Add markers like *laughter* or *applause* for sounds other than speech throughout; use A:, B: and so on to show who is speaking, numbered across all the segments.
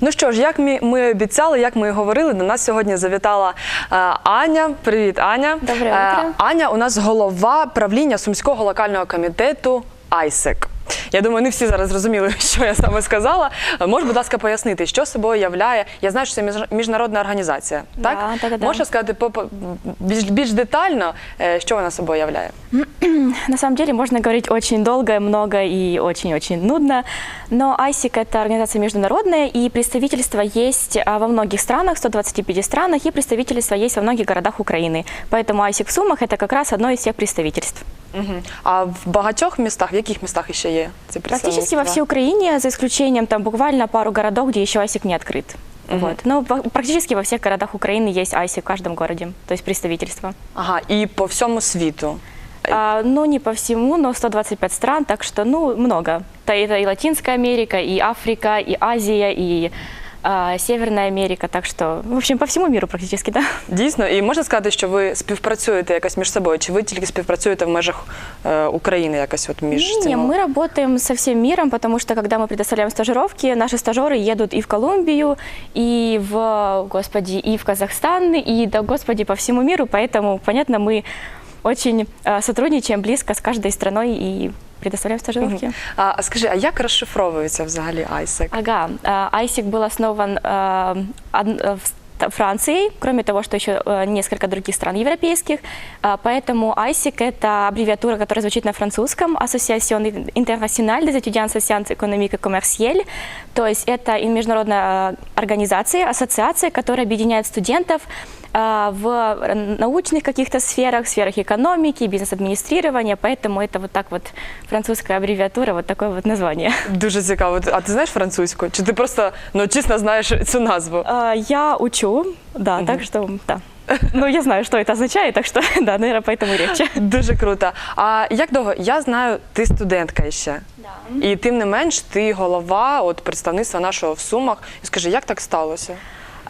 A: Ну що ж, як ми, ми обіцяли, як ми і говорили, до нас сьогодні завітала е, Аня. Привіт, Аня.
B: Добре.
A: Аня у нас голова правління Сумського локального комітету АЙСЕК. Я думаю, не всі зараз зрозуміли, *laughs* що я саме сказала. Е, Можеш, будь ласка, пояснити, що собою являє. Я знаю, що це між- міжнародна організація. Так?
B: Да, да-да-да.
A: Можеш сказати по- по- більш, більш детально, е, що вона собою являє? *clears throat*
B: На самом деле можно говорить очень долго, много и очень-очень нудно, но ISIC – это организация международная, и представительство есть а, во многих странах, 125 странах, и представительство есть во многих городах Украины. Поэтому ISIC в Сумах – это как раз одно из всех представительств.
A: Мгм. А в багатьох містах, в яких містах ще є ці
B: Практически во
A: представництва?
B: всей Украине, за исключением там буквально пару городов, где еще ISIC не открыт. Вот. Но во- практически во всех городах Украины есть ISIC в каждом городе, то есть представительство.
A: Ага, і по всьому світу.
B: А, ну, не по всему, но 125 стран, так что, ну, много. То это и Латинская Америка, и Африка, и Азия, и а, Северная Америка, так что, в общем, по всему миру практически, да.
A: Дійсно, і можна сказати, що ви співпрацюєте якось між собою, чи ви тільки співпрацюєте в межах е, України, якось от між
B: Не,
A: цими?
B: мы работаем со всем миром, потому что, когда мы предоставляем стажировки, наши стажеры едут и в Колумбию, и в, господи, и в Казахстан, и, да, господи, по всему миру, поэтому, понятно, мы очень а, сотрудничаем близко с каждой страной и предоставляем стажировки.
A: А, а скажи, а як розшифровується взагалі ISEC?
B: Ага, а, ISIC был основан а, э, в Францией, кроме того, что еще э, несколько других стран европейских. А, Поэтому ISIC – это аббревиатура, которая звучит на французском Association Internationale des Étudiants en Sciences Économiques et Commerciales. То есть это международная э, организация, ассоциация, которая объединяет студентов а, в э, научных каких-то сферах, сферах экономики, бизнес-администрирования, поэтому это вот так вот французская аббревиатура, вот такое вот название. *laughs*
A: Дуже цікаво. А ти знаєш французьку? Чи ти просто ну чесно знаєш цю назву?
B: А, Я учу, да, так что, да. Ну, я знаю, что это означает, так что, *laughs* да, наверное, поэтому и легче.
A: Дуже круто. А як довго? Я знаю, ти студентка ще. І тим не менш, ти голова от представництва нашого в Сумах. І скажи, як так сталося?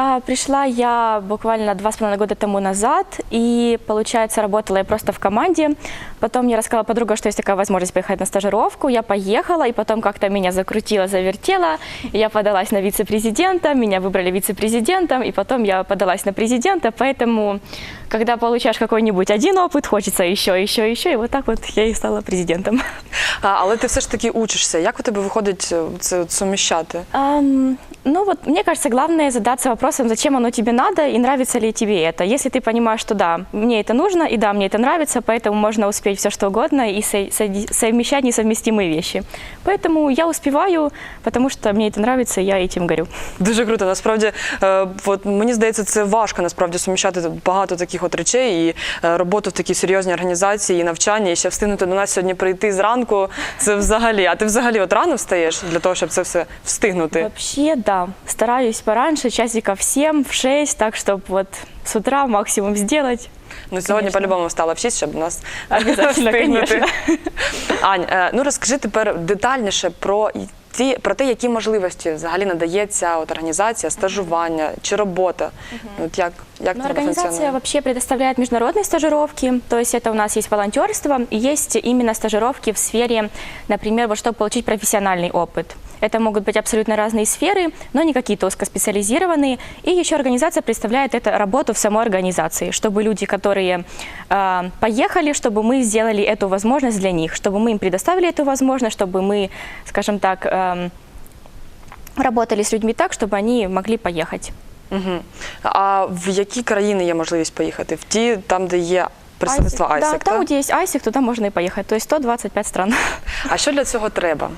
B: А, Пришла я буквально два с половиной года тому назад, и, получается, работала я просто в команде. Потом мне рассказала подруга, что есть такая возможность поехать на стажировку. Я поехала, и потом как-то меня закрутило, завертело. Я подалась на вице-президента, меня выбрали вице-президентом, и потом я подалась на президента. Поэтому, когда получаешь какой-нибудь один опыт, хочется еще, еще, еще, и вот так вот я и стала президентом.
A: А, але ти все ж таки учишся. Як у тебе виходить це от суміщати?
B: ну вот, мне кажется, главное задаться вопросом, зачем оно тебе надо и нравится ли тебе это. Если ты понимаешь, что да, мне это нужно, и да, мне это нравится, поэтому можно успеть все что угодно и со- соди- совмещать несовместимые вещи. Поэтому я успеваю, потому что мне это нравится, и я этим горю.
A: Дуже круто. Насправді, е, от мені здається, це важко насправді суміщати багато таких от речей і е, роботу в такій серйозній організації, і навчання, і ще встигнути до нас сьогодні прийти зранку. Це взагалі. А ти взагалі от рано встаєш для того, щоб це все встигнути?
B: Вообще, да, стараюсь пораньше, часиков в 7, в 6, так, чтобы вот с утра максимум сделать.
A: Ну сьогодні
B: Конечно.
A: по-любому встала в 6, щоб нас
B: Обязательно, *laughs*
A: встигнути.
B: конечно.
A: Ань, е, ну розкажи тепер детальніше про ті, про те, які можливості взагалі надається от організація, стажування чи робота. От як, як
B: Ну,
A: це
B: организация
A: функціонує?
B: вообще предоставляет международные стажировки, то есть это у нас есть волонтерство, и есть именно стажировки в сфере, например, вот чтобы получить профессиональный опыт. Это могут быть абсолютно разные сферы, но не какие-то узкоспециализированные. И еще организация представляет это работу в самой организации, чтобы люди, которые э, поехали, чтобы мы сделали эту возможность для них, чтобы мы им предоставили эту возможность, чтобы мы, скажем так, эм, работали с людьми так, чтобы они могли поехать.
A: Угу. А в які країни є можливість поїхати? В ті, там, де є представництво
B: ISIC,
A: ISEC,
B: Да, там, где есть ISIC, туда можно и поехать. То есть 125 стран.
A: А що для цього треба?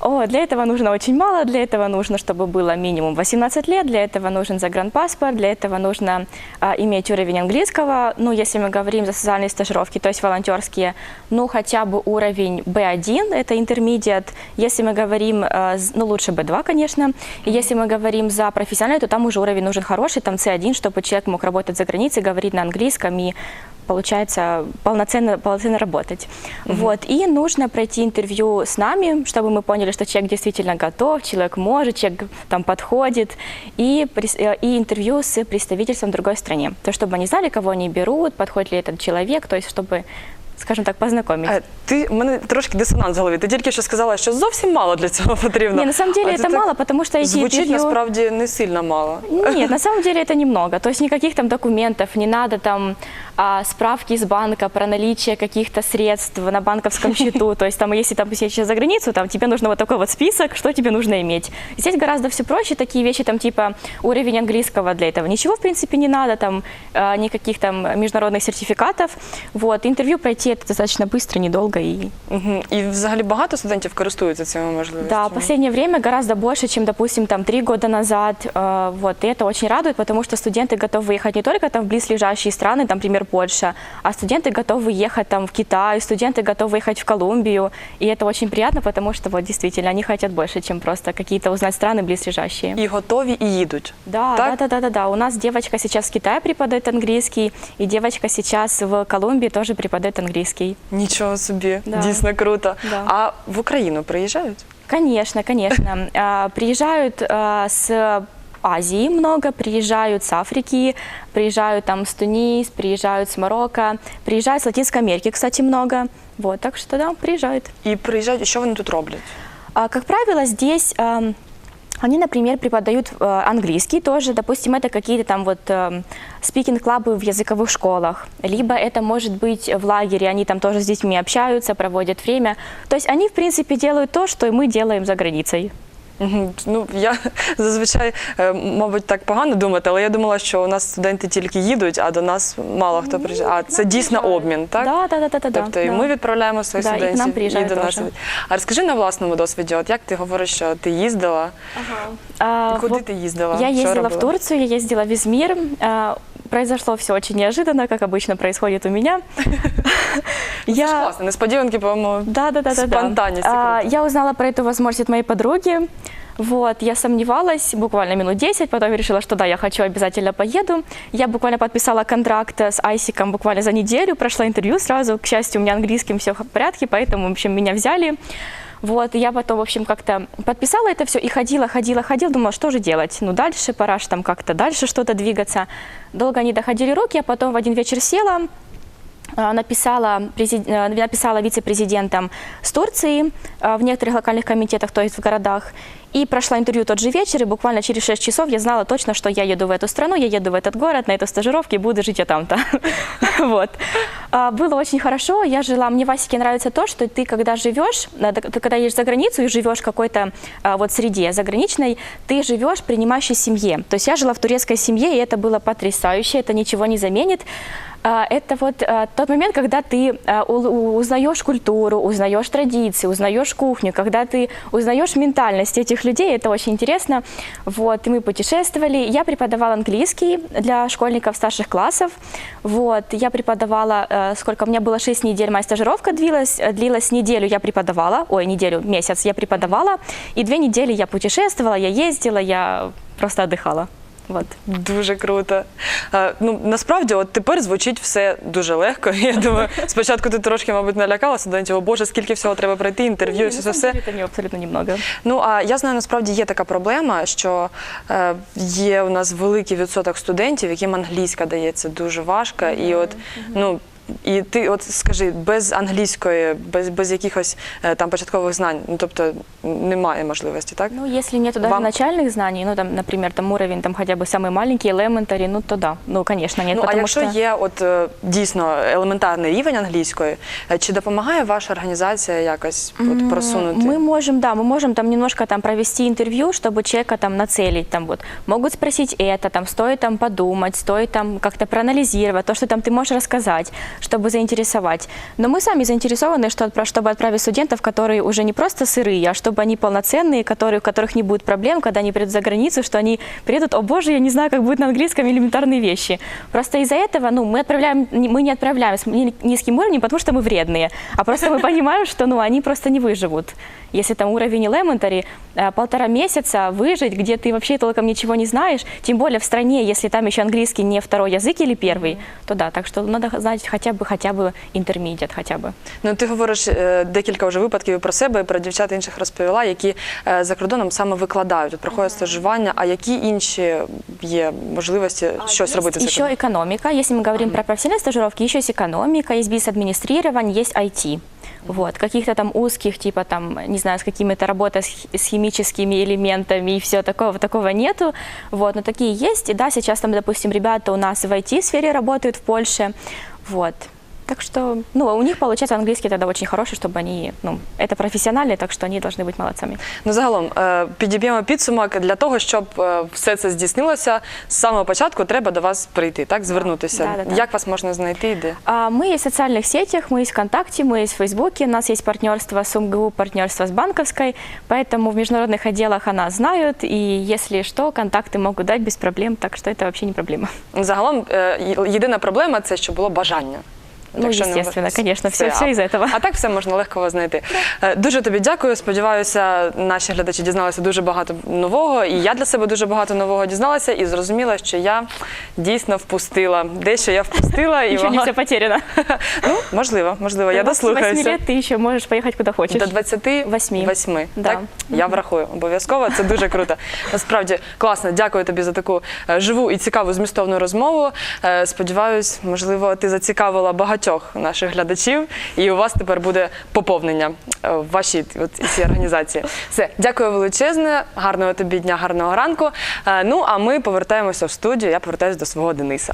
B: О, для этого нужно очень мало. Для этого нужно, чтобы было минимум 18 лет. Для этого нужен загранпаспорт. Для этого нужно а, иметь уровень английского. Ну, если мы говорим за социальные стажировки, то есть волонтерские, ну, хотя бы уровень B1, это intermediate. Если мы говорим, а, ну, лучше B2, конечно. И если мы говорим за профессиональный, то там уже уровень нужен хороший, там C1, чтобы человек мог работать за границей, говорить на английском и получается полноценно, полноценно работать. Вот. И нужно пройти интервью с нами, чтобы мы поняли, что человек действительно готов, человек может, человек там подходит. И, э, и интервью с представительством другой стране. То, чтобы они знали, кого они берут, подходит ли этот человек, то есть чтобы скажем так, познакомить.
A: Е, Ти у мене трошки дисонанс в голові. Ти тільки що сказала, що зовсім мало для цього потрібно. *laughs*
B: Не, на самом деле
A: А
B: это
A: так
B: мало, потому что эти
A: звучить
B: интервью-
A: насправді не сильно мало.
B: Нет, на *laughs* самом деле это немного. То есть никаких там документов, не надо там а, справки из банка про наличие каких-то средств на банковском *laughs* счету. То есть там, если там съедешь за границу, там тебе нужно вот такой вот список, что тебе нужно иметь. Здесь гораздо все проще, такие вещи там типа уровень английского для этого. Ничего в принципе не надо, там а, никаких там международных сертификатов. Вот, интервью пройти это достаточно быстро, недолго и
A: Мгм. І взагалі багато студентів користуються цими можливостями?
B: Да, в последнее время гораздо больше, чем, допустим, там три года назад. Э, Вот, и это очень радует, потому что студенты готовы ехать не только там в близлежащие страны, там, например, Польша, а студенты готовы ехать там в Китай, студенты готовы ехать в Колумбию. И это очень приятно, потому что вот действительно они хотят больше, чем просто какие-то узнать страны близлежащие.
A: І готові, і їдуть.
B: Да,
A: Так?
B: да, да, да, да, да. У нас девочка сейчас в Китае преподает английский, и девочка сейчас в Колумбии тоже преподает английский.
A: Нічого собі,
B: Да.
A: дійсно круто.
B: Да.
A: А в Україну приїжджають?
B: Конечно, конечно. *laughs* А, Приезжают а, с Азии много, приезжают с Африки, приезжают там с Тунис, приезжают с Марокко, приезжают с Латинской Америки, кстати, много. Вот, так что да, приезжают.
A: І приїжджають, і що вони тут роблять?
B: А, Как правило, здесь ам, они, например, преподают э, английский тоже, допустим, это какие-то там вот спикинг-клабы в языковых школах, либо это может быть в лагере, они там тоже с детьми общаются, проводят время. То есть они, в принципе, делают то, что и мы делаем за границей.
A: Ну я *laughs* зазвичай, е, мабуть, так погано думати, але я думала, що у нас студенти тільки їдуть, а до нас мало хто приїжджає. А це дійсно обмін, так?
B: Да, да, да, да.
A: Тобто і
B: да.
A: ми відправляємо своїх
B: Да, і к
A: студентів
B: нам приїжджають
A: до нас. А розкажи на власному досвіді, от як ти говориш, що ти їздила? Куди ти їздила?
B: Я
A: Що
B: ездила в? Турцию, я ездила в Измир. А, Произошло все очень неожиданно, как обычно происходит у меня. *laughs*
A: Це ж класно, несподіванки, по-моєму.
B: Да, да, да, да, да.
A: Спонтанность
B: А,
A: круто.
B: Я узнала про эту возможность от моей подруги. Вот, я сомневалась буквально минут 10, потом я решила, что да, я хочу, обязательно поеду. Я буквально подписала контракт с Айсиком буквально за неделю, прошла интервью сразу. К счастью, у меня английским все в порядке, поэтому, в общем, меня взяли. Вот, я потом, в общем, как-то подписала это все и ходила, ходила, ходила, думала, что же делать? Ну, дальше пора ж там как-то дальше что-то двигаться. Долго не доходили руки, а потом в один вечер села, написала, презид- э, написала вице-президентам с Турции а, в некоторых локальных комитетах, то есть в городах, и прошла интервью тот же вечер, и буквально через 6 часов я знала точно, что я еду в эту страну, я еду в этот город, на эту стажировку и буду жить я там-то. *laughs* Вот. Было очень хорошо, я жила, мне в нравится то, что ты когда живешь, э, когда едешь за границу и живешь в какой-то вот среде заграничной, ты живешь принимающей семье. То есть я жила в турецкой семье, и это было потрясающе, это ничего не заменит. А, Это вот а, тот момент, когда ты а, узнаешь культуру, узнаешь традиции, узнаешь кухню, когда ты узнаешь ментальность этих людей, это очень интересно. Вот, и мы путешествовали. Я преподавала английский для школьников старших классов. Вот, я преподавала, э, сколько у меня было 6 недель, моя стажировка длилась, э, длилась неделю я преподавала, ой, неделю, месяц я преподавала, и две недели я путешествовала, я ездила, я просто отдыхала. Вот.
A: Дуже круто. А, ну насправді, от тепер звучить все дуже легко. *laughs* Я думаю, спочатку ти трошки, мабуть, налякала студентів, о Боже, скільки всього треба пройти, інтерв'ю, все все.
B: деле абсолютно немного.
A: Ну а я знаю, насправді є така проблема, що е, є у нас великий відсоток студентів, яким англійська дається дуже важко, і от ну. І ти, от скажи, без англійської, без, без якихось е, там початкових знань, ну тобто немає можливості, так?
B: Ну, если нету даже
A: Вам-
B: начальных знаний, ну, там, например, там уровень там хотя бы самый маленький, elementary, ну, то да. Ну, конечно, нет,
A: ну а
B: потому
A: якщо
B: что...
A: є от е, дійсно елементарний рівень англійської, е, чи допомагає ваша організація якось от, просунути?
B: Мы можем, да, мы можем там немножко там провести интервью, чтобы человека там нацелить, там вот могут спросить это, там стоит там подумать, стоит там как-то проанализировать то, что там ты можешь рассказать, Чтобы заинтересовать. Но мы сами заинтересованы, что, чтобы отправить студентов, которые уже не просто сырые, а чтобы они полноценные, которые, у которых не будет проблем, когда они придут за границу, что они приедут, о боже, я не знаю, как будет на английском элементарные вещи. Просто из-за этого, ну, мы отправляем, мы не отправляем с ни- низким уровнем, потому что мы вредные, а просто мы понимаем, что, ну, они просто не выживут. Если там уровень elementary, э, полтора месяца выжить, где ты вообще толком ничего не знаешь, тем более в стране, если там еще английский не второй язык или первый, то да, так что надо знать хотя хотя бы, хотя бы intermediate хотя бы.
A: Ну, ти говориш е, декілька вже випадків і про себе, і про дівчат інших розповіла, які е, за кордоном саме викладають, от проходять стажування. А які інші є можливості щось робити за
B: Еще
A: кордоном?
B: экономика. Если мы говорим про профессиональные стажировки, еще есть экономика, есть бизнес-администрирование, есть IT. Вот, каких-то там узких, типа там, не знаю, с какими-то работа с, хи- с химическими элементами и все такого, такого нету. Вот, но такие есть. И да, сейчас там, допустим, ребята у нас в IT-сфере работают в Польше. Вот. Так что, ну, у них получается английский тогда очень хороший, чтобы они, ну, это профессионалы, так что они должны быть молодцами.
A: Ну, загалом, е, підіб'ємо підсумок для того, щоб е, все це здійснилося. З самого початку треба до вас прийти, так звернутися.
B: Да, да, да.
A: Як вас можна знайти? і Де?
B: А, Мы есть в социальных сетях, мы есть ВКонтакте, мы есть в Фейсбуке, у нас есть партнерство с УМГУ, партнерство с Банковской, поэтому в международных отделах она знают, и если что, контакты могут дать без проблем, так что это вообще не проблема.
A: Загалом, е, є- єдина проблема це що було бажання.
B: Ну, естественно, конечно, все, все из этого.
A: А так все можна легко знайти. Е, Дуже тобі дякую. Сподіваюся, наші глядачі дізналися дуже багато нового, і я для себе дуже багато нового дізналася і зрозуміла, що я дійсно впустила. Дещо я впустила і
B: Еще не все потеряно. *laughs*
A: ну, можливо, можливо, я
B: До 28
A: дослухаюся.
B: лет ты еще можешь поехать куда хочешь.
A: До 28,
B: Восьми. Да.
A: так? Я врахую обов'язково, це дуже круто. Насправді класно, дякую тобі за таку е, живу і цікаву змістовну розмову. Е, Сподіваюсь, можливо, ти зацікавила багатьох наших глядачів, і у вас тепер буде поповнення е, в вашій от, цій організації. Все, дякую величезне, гарного тобі дня, гарного ранку. Е, Ну а ми повертаємося в студію. Я повертаюся до свого Дениса.